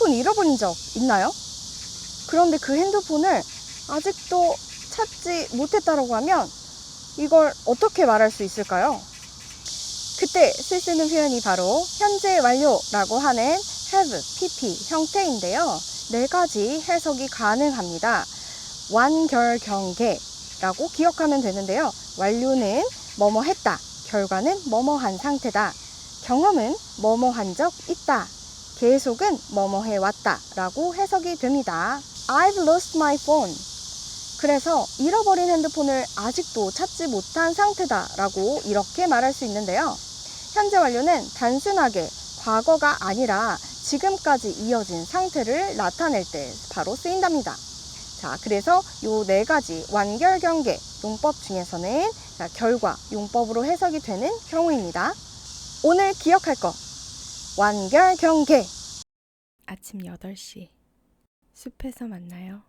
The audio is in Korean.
핸드폰 잃어버린 적 있나요? 그런데 그 핸드폰을 아직도 찾지 못했다라고 하면 이걸 어떻게 말할 수 있을까요? 그때 쓸 수 있는 표현이 바로 현재 완료라고 하는 have, pp 형태인데요. 네 가지 해석이 가능합니다. 완결경계라고 기억하면 되는데요. 완료는 뭐뭐 했다. 결과는 뭐뭐 한 상태다. 경험은 뭐뭐 한 적 있다. 계속은 뭐뭐 해 왔다. 라고 해석이 됩니다. I've lost my phone. 그래서 잃어버린 핸드폰을 아직도 찾지 못한 상태다. 라고 이렇게 말할 수 있는데요. 현재 완료는 단순하게 과거가 아니라 지금까지 이어진 상태를 나타낼 때 바로 쓰인답니다. 자, 그래서 요 네 가지 완결 경계 용법 중에서는 자, 결과 용법으로 해석이 되는 경우입니다. 오늘 기억할 거 완결 경계 아침 8시 숲에서 만나요.